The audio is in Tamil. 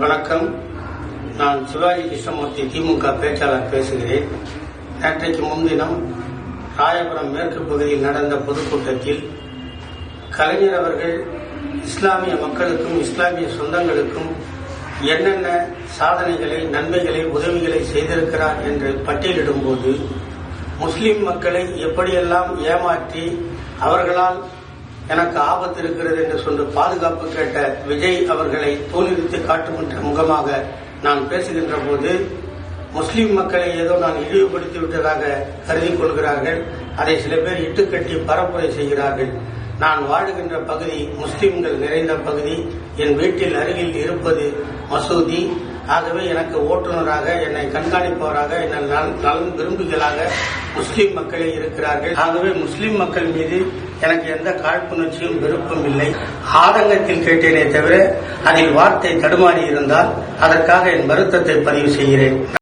வணக்கம். நான் சிவாஜி கிருஷ்ணமூர்த்தி திமுக பேச்சாளர் பேசுகிறேன். நேற்றைக்கு முன்தினம் ராயபுரம் மேற்கு பகுதியில் நடந்த பொதுக்கூட்டத்தில் கலைஞர் அவர்கள் இஸ்லாமிய மக்களுக்கும் இஸ்லாமிய சொந்தங்களுக்கும் என்னென்ன சாதனைகளை நன்மைகளை உதவிகளை செய்திருக்கிறார் என்று பட்டியலிடும்போது முஸ்லிம் மக்களை எப்படியெல்லாம் ஏமாற்றி அவர்களால் எனக்கு ஆபத்து இருக்கிறது என்று சொல்லி பாதுகாப்பு கேட்ட விஜய் அவர்களை தோல்வித்து காட்டுகின்ற முகமாக நான் பேசுகின்ற போது முஸ்லீம் மக்களை ஏதோ நான் இழிவுபடுத்தி விட்டதாக கருதி கொள்கிறார்கள். அதை சில பேர் இட்டுக்கட்டி பரப்புரை செய்கிறார்கள். நான் வாழுகின்ற பகுதி முஸ்லிம்கள் நிறைந்த பகுதி. என் வீட்டில் அருகில் இருப்பது மசூதி. ஆகவே எனக்கு ஓட்டுநராக என்னை கண்காணிப்பவராக என்னை நலன் நலன் விரும்புகளாக முஸ்லீம் மக்களே இருக்கிறார்கள். ஆகவே முஸ்லீம் மக்கள் மீது எனக்கு எந்த காழ்ப்புணர்ச்சியும் விருப்பம் இல்லை. ஆதங்கத்தில் கேட்டேனே தவிர அதில் வார்த்தை தடுமாறி இருந்தால் அதற்காக என் வருத்தத்தை பதிவு செய்கிறேன்.